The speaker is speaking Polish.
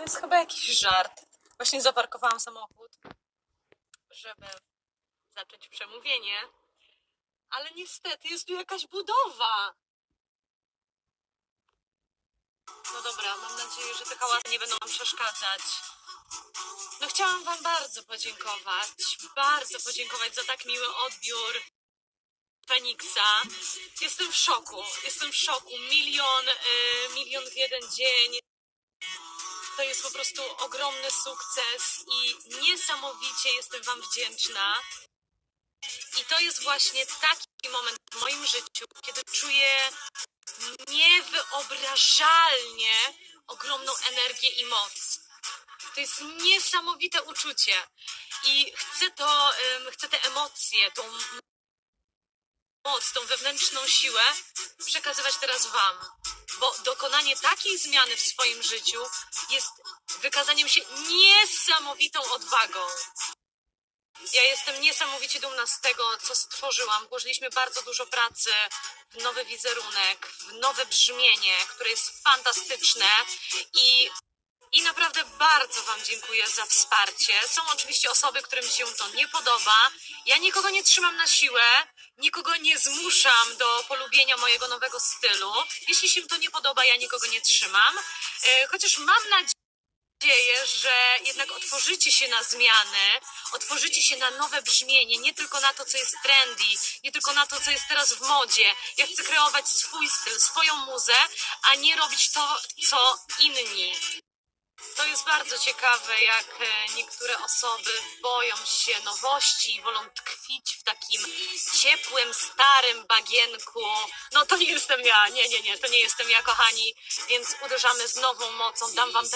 To jest chyba jakiś żart. Właśnie zaparkowałam samochód, żeby zacząć przemówienie. Ale niestety jest tu jakaś budowa. No dobra, mam nadzieję, że te hałasy nie będą wam przeszkadzać. No chciałam wam bardzo podziękować, bardzo podziękować za tak miły odbiór Feniksa. Jestem w szoku, jestem w szoku. Milion, y, milion w jeden dzień. To jest po prostu ogromny sukces i niesamowicie jestem Wam wdzięczna. I to jest właśnie taki moment w moim życiu, kiedy czuję niewyobrażalnie ogromną energię i moc. To jest niesamowite uczucie. I chcę to, chcę te emocje, tą moc, tą wewnętrzną siłę przekazywać teraz Wam. Bo dokonanie takiej zmiany w swoim życiu jest wykazaniem się niesamowitą odwagą. Ja jestem niesamowicie dumna z tego, co stworzyłam. Włożyliśmy bardzo dużo pracy w nowy wizerunek, w nowe brzmienie, które jest fantastyczne i i naprawdę bardzo Wam dziękuję za wsparcie. Są oczywiście osoby, którym się to nie podoba. Ja nikogo nie trzymam na siłę, nikogo nie zmuszam do polubienia mojego nowego stylu. Jeśli się to nie podoba, ja nikogo nie trzymam. E, Chociaż mam nadzieję, że jednak otworzycie się na zmiany, otworzycie się na nowe brzmienie, nie tylko na to, co jest trendy, nie tylko na to, co jest teraz w modzie. Ja chcę kreować swój styl, swoją muzę, a nie robić to, co inni. Bardzo ciekawe, jak e, niektóre osoby boją się nowości i wolą tkwić w takim ciepłym, starym bagienku. No to nie jestem ja, nie, nie, nie, to nie jestem ja, kochani, więc uderzamy z nową mocą. Dam wam teraz